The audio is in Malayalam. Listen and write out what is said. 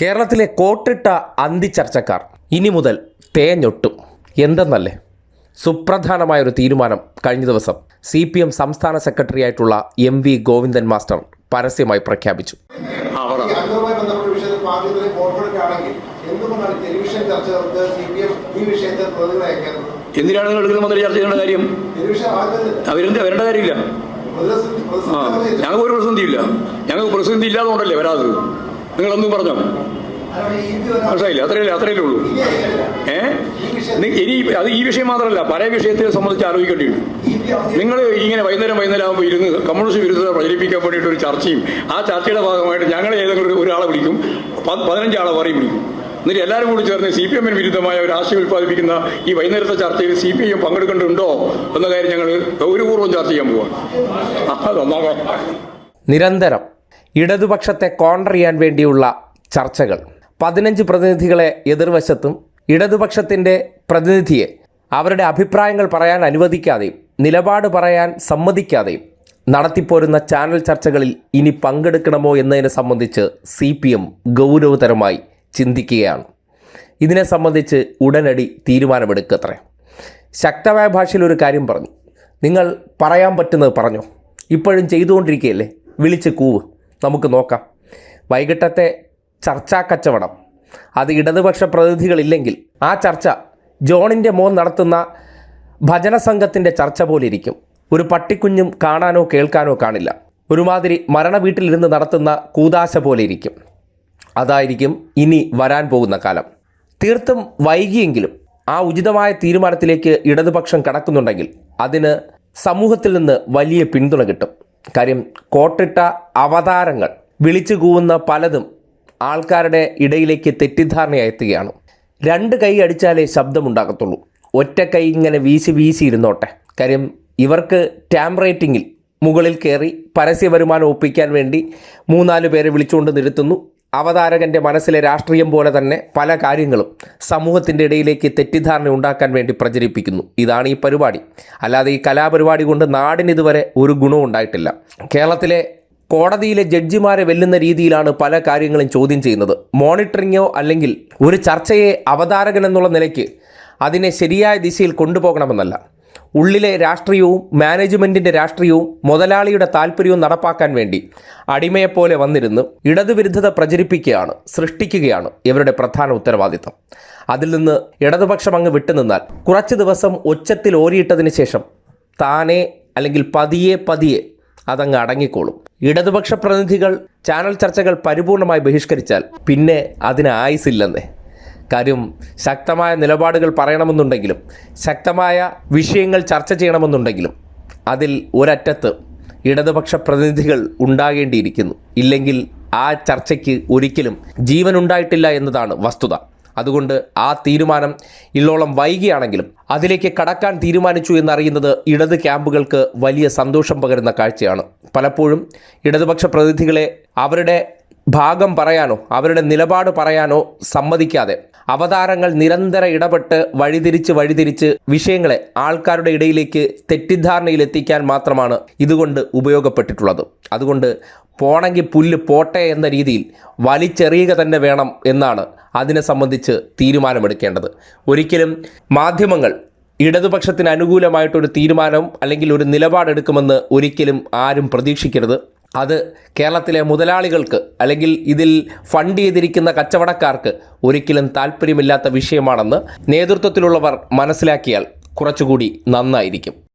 കേരളത്തിലെ കോട്ടിട്ട അന്തിച്ചർച്ചക്കാർ ഇനി മുതൽ തേഞ്ഞൊട്ടും. എന്തെന്നല്ലേ? സുപ്രധാനമായ ഒരു തീരുമാനം കഴിഞ്ഞ ദിവസം സി പി എം സംസ്ഥാന സെക്രട്ടറി ആയിട്ടുള്ള എം വി ഗോവിന്ദൻ മാസ്റ്റർ പരസ്യമായി പ്രഖ്യാപിച്ചു. എന്തിനാണ് നിങ്ങൾ എടുക്കുന്ന മന്ത്രി ചർച്ച ചെയ്യേണ്ട കാര്യം? അവരെന്താ വരേണ്ട കാര്യമില്ല. ഞങ്ങൾക്ക് ഒരു പ്രതിസന്ധിയില്ല. ഞങ്ങൾക്ക് പ്രതിസന്ധി ഇല്ലാതുകൊണ്ടല്ലേ വരാത്തത്? നിങ്ങളൊന്നും പറഞ്ഞോ? മനസ്സിലായില്ല? അത്രയല്ലേ അത്രയല്ലേ ഉള്ളൂ. ഏ? ഇനി അത് ഈ വിഷയം മാത്രമല്ല പല വിഷയത്തെ സംബന്ധിച്ച് ആലോചിക്കേണ്ടിയുണ്ട് നിങ്ങൾ ഇങ്ങനെ വൈകുന്നേരം വൈകുന്നേരം ആകുമ്പോൾ ഇരുന്ന് കമ്മ്യൂണിസ്റ്റ് വിരുദ്ധത പ്രചരിപ്പിക്കാൻ വേണ്ടിയിട്ട് ഒരു ചർച്ചയും ആ ചർച്ചയുടെ ഭാഗമായിട്ട് ഞങ്ങൾ ഏതെങ്കിലും ഒരാളെ വിളിക്കും പതിനഞ്ചാളെ പറയും വിളിക്കും. എന്നിട്ട് എല്ലാവരും കൂടി ചേർന്ന് സി പി എമ്മിന് വിരുദ്ധമായ ഒരു ആശയം ഉൽപ്പാദിപ്പിക്കുന്ന ഈ വൈകുന്നേരത്തെ ചർച്ചയിൽ സി പി എം പങ്കെടുക്കേണ്ടതുണ്ടോ എന്ന കാര്യം ഞങ്ങൾ ഗൗരവപൂർവം ചർച്ച ചെയ്യാൻ അതൊന്നാകെ നിരന്തരം. ഇടതുപക്ഷത്തെ കോണ്ടർ ചെയ്യാൻ വേണ്ടിയുള്ള ചർച്ചകൾ. പതിനഞ്ച് പ്രതിനിധികളെ എതിർവശത്തും ഇടതുപക്ഷത്തിന്റെ പ്രതിനിധിയെ അവരുടെ അഭിപ്രായങ്ങൾ പറയാൻ അനുവദിക്കാതെയും നിലപാട് പറയാൻ സമ്മതിക്കാതെയും നടത്തിപ്പോരുന്ന ചാനൽ ചർച്ചകളിൽ ഇനി പങ്കെടുക്കണമോ എന്നതിനെ സംബന്ധിച്ച് സി പി എം ഗൗരവതരമായി ചിന്തിക്കുകയാണ്. ഇതിനെ സംബന്ധിച്ച് ഉടനടി തീരുമാനമെടുക്കത്രേ. ശക്തമായ ഭാഷയിൽ ഒരു കാര്യം പറഞ്ഞു. നിങ്ങൾ പറയാൻ പറ്റുന്നത് പറഞ്ഞോ? ഇപ്പോഴും ചെയ്തുകൊണ്ടിരിക്കുകയല്ലേ? വിളിച്ച് കൂവ്. നമുക്ക് നോക്കാം. വൈകിട്ടത്തെ ചർച്ചാ കച്ചവടം. അത് ഇടതുപക്ഷ പ്രതിനിധികളില്ലെങ്കിൽ ആ ചർച്ച ജോണിന്റെ മോൻ നടത്തുന്ന ഭജന സംഘത്തിന്റെ ചർച്ച പോലെ ഇരിക്കും ഒരു പട്ടിക്കുഞ്ഞും കാണാനോ കേൾക്കാനോ കാണില്ല. ഒരുമാതിരി മരണ വീട്ടിലിരുന്ന് നടത്തുന്ന കൂതാശ പോലെ ഇരിക്കും അതായിരിക്കും ഇനി വരാൻ പോകുന്ന കാലം. തീർത്തും വൈകിയെങ്കിലും ആ ഉചിതമായ തീരുമാനത്തിലേക്ക് ഇടതുപക്ഷം കടക്കുന്നുണ്ടെങ്കിൽ അതിന് സമൂഹത്തിൽ നിന്ന് വലിയ പിന്തുണ കിട്ടും. കാര്യം കോട്ടിട്ട അവതാരങ്ങൾ വിളിച്ചു കൂവുന്ന പലതും ആൾക്കാരുടെ ഇടയിലേക്ക് തെറ്റിദ്ധാരണയായി എത്തുകയാണ് രണ്ട് കൈ അടിച്ചാലേ ശബ്ദമുണ്ടാകത്തുള്ളൂ. ഒറ്റ കൈ ഇങ്ങനെ വീശി വീശി ഇരുന്നോട്ടെ. കാര്യം ഇവർക്ക് ടാം റേറ്റിംഗിൽ മുകളിൽ കയറി പരസ്യ വരുമാനം ഒപ്പിക്കാൻ വേണ്ടി മൂന്നാൽ പേരെ വിളിച്ചുകൊണ്ട് നിർത്തുന്നു അവതാരകന്റെ മനസ്സിലെ രാഷ്ട്രീയം പോലെ തന്നെ പല കാര്യങ്ങളും സമൂഹത്തിന്റെ ഇടയിലേക്ക് തെറ്റിദ്ധാരണ ഉണ്ടാക്കാൻ വേണ്ടി പ്രചരിപ്പിക്കുന്നു. ഇതാണ് ഈ പരിപാടി. അല്ലാതെ ഈ കലാപരിപാടി കൊണ്ട് നാടിന് ഇതുവരെ ഒരു ഗുണവും ഉണ്ടായിട്ടില്ല. കേരളത്തിലെ കോടതിയിലെ ജഡ്ജിമാരെ വെല്ലുന്ന രീതിയിലാണ് പല കാര്യങ്ങളും ചോദ്യം ചെയ്യുന്നത്. മോണിറ്ററിങ്ങോ അല്ലെങ്കിൽ ഒരു ചർച്ചയെ അവതാരകൻ എന്നുള്ള നിലയ്ക്ക് അതിനെ ശരിയായ ദിശയിൽ കൊണ്ടുപോകണമെന്നല്ല. ഉള്ളിലെ രാഷ്ട്രീയവും മാനേജ്മെന്റിന്റെ രാഷ്ട്രീയവും മുതലാളിയുടെ താല്പര്യവും നടപ്പാക്കാൻ വേണ്ടി അടിമയെപ്പോലെ വന്നിരുന്ന് ഇടതുവിരുദ്ധത പ്രചരിപ്പിക്കുകയാണ് സൃഷ്ടിക്കുകയാണ് ഇവരുടെ പ്രധാന ഉത്തരവാദിത്തം. അതിൽ നിന്ന് ഇടതുപക്ഷം അങ്ങ് വിട്ടുനിന്നാൽ കുറച്ച് ദിവസം ഒച്ചത്തിൽ ഓരിയിട്ടതിന് ശേഷം താനെ അല്ലെങ്കിൽ പതിയെ പതിയെ അതങ്ങ് അടങ്ങിക്കോളും. ഇടതുപക്ഷ പ്രതിനിധികൾ ചാനൽ ചർച്ചകൾ പരിപൂർണമായി ബഹിഷ്കരിച്ചാൽ പിന്നെ അതിന് ആയുസില്ലെന്നേ കാര്യം ശക്തമായ നിലപാടുകൾ പറയണമെന്നുണ്ടെങ്കിലും ശക്തമായ വിഷയങ്ങൾ ചർച്ച ചെയ്യണമെന്നുണ്ടെങ്കിലും അതിൽ ഒരറ്റത്ത് ഇടതുപക്ഷ പ്രതിനിധികൾ ഉണ്ടാകേണ്ടിയിരിക്കുന്നു. ഇല്ലെങ്കിൽ ആ ചർച്ചയ്ക്ക് ഒരിക്കലും ജീവൻ ഉണ്ടായിട്ടില്ല എന്നതാണ് വസ്തുത. അതുകൊണ്ട് ആ തീരുമാനം ഇള്ളോളം വൈകിയാണെങ്കിലും അതിലേക്ക് കടക്കാൻ തീരുമാനിച്ചു എന്നറിയുന്നത് ഇടത് ക്യാമ്പുകൾക്ക് വലിയ സന്തോഷം പകരുന്ന കാഴ്ചയാണ്. പലപ്പോഴും ഇടതുപക്ഷ പ്രതിനിധികളെ അവരുടെ ഭാഗം പറയാനോ അവരുടെ നിലപാട് പറയാനോ സമ്മതിക്കാതെ അവതാരങ്ങൾ നിരന്തര ഇടപെട്ട് വഴിതിരിച്ച് വഴിതിരിച്ച് വിഷയങ്ങളെ ആൾക്കാരുടെ ഇടയിലേക്ക് തെറ്റിദ്ധാരണയിലെത്തിക്കാൻ മാത്രമാണ് ഇതുകൊണ്ട് ഉപയോഗപ്പെട്ടിട്ടുള്ളത്. അതുകൊണ്ട് പോണെങ്കിൽ പുല്ല് പോട്ടെ എന്ന രീതിയിൽ വലിച്ചെറിയുക തന്നെ വേണം എന്നാണ് അതിനെ സംബന്ധിച്ച് തീരുമാനമെടുക്കേണ്ടത്. ഒരിക്കലും മാധ്യമങ്ങൾ ഇടതുപക്ഷത്തിന് അനുകൂലമായിട്ടൊരു തീരുമാനം അല്ലെങ്കിൽ ഒരു നിലപാടെടുക്കുമെന്ന് ഒരിക്കലും ആരും പ്രതീക്ഷിക്കരുത്. അത് കേരളത്തിലെ മുതലാളികൾക്ക് അല്ലെങ്കിൽ ഇതിൽ ഫണ്ട് ചെയ്തിരിക്കുന്ന കച്ചവടക്കാർക്ക് ഒരിക്കലും താല്പര്യമില്ലാത്ത വിഷയമാണെന്ന് നേതൃത്വത്തിലുള്ളവർ മനസ്സിലാക്കിയാൽ കുറച്ചുകൂടി നന്നായിരിക്കും.